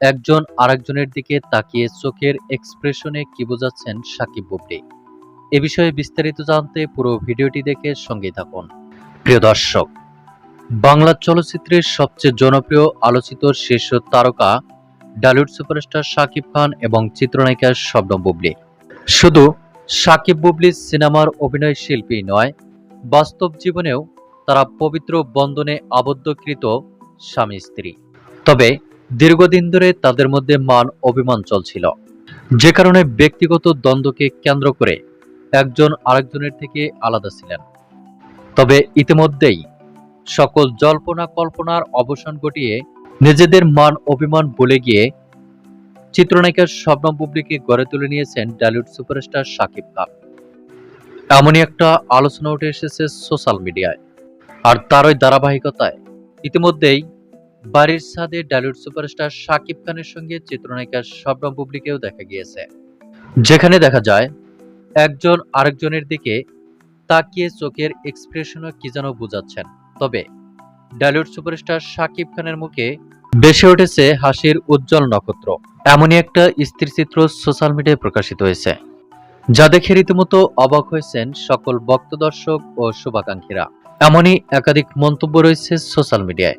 একজন আরেকজনের দিকে তাকিয়ে চোখের এক্সপ্রেশনে কি বোঝাচ্ছেন সাকিব বুবলি? এ বিষয়ে বিস্তারিত জানতে পুরো ভিডিওটি দেখে সঙ্গে থাকুন। প্রিয় দর্শক, বাংলা চলচ্চিত্রের সবচেয়ে জনপ্রিয় আলোচিত শীর্ষ তারকা ডালিউড সুপারস্টার শাকিব খান এবং চিত্রনায়িকা শবনম বুবলি। শুধু শাকিব বুবলি সিনেমার অভিনয় শিল্পী নয়, বাস্তব জীবনেও তারা পবিত্র বন্ধনে আবদ্ধকৃত স্বামী স্ত্রী তবে দীর্ঘদিন ধরে তাদের মধ্যে মান অভিমান চলছিল। যে কারণে ব্যক্তিগত দ্বন্দ্বকে কেন্দ্র করে একজন আরেকজনের থেকে আলাদা ছিলেন। তবে ইতিমধ্যেই সকল জল্পনা কল্পনার অবসান ঘটিয়ে নিজেদের মান অভিমান ভুলে গিয়ে চিত্রনায়িকা শবনম বুবলিকে গড়ে তুলে নিয়েছেন ডালিউড সুপারস্টার শাকিব খান। এমনই একটা আলোচনা উঠে এসেছে সোশ্যাল মিডিয়ায়। আর তারই ধারাবাহিকতায় ইতিমধ্যেই বাড়ির ছাদে ডালিউড সুপারস্টার শাকিব খানের সঙ্গে চিত্রনায়িকা শবনম বুবলিকেও দেখা গিয়েছে। যেখানে দেখা যায়, একজন আরেকজনের দিকে তাকিয়ে চোখের এক্সপ্রেশনও কি যেন বোঝাচ্ছেন। তবে ডালিউড সুপারস্টার শাকিব খানের মুখে বেসে উঠেছে হাসির উজ্জ্বল নক্ষত্র। এমনই একটা স্থিরচিত্র সোশ্যাল মিডিয়ায় প্রকাশিত হয়েছে, যা দেখে রীতিমতো অবাক হয়েছেন সকল ভক্ত দর্শক ও শুভাকাঙ্ক্ষীরা। এমনই একাধিক মন্তব্য রয়েছে সোশ্যাল মিডিয়ায়।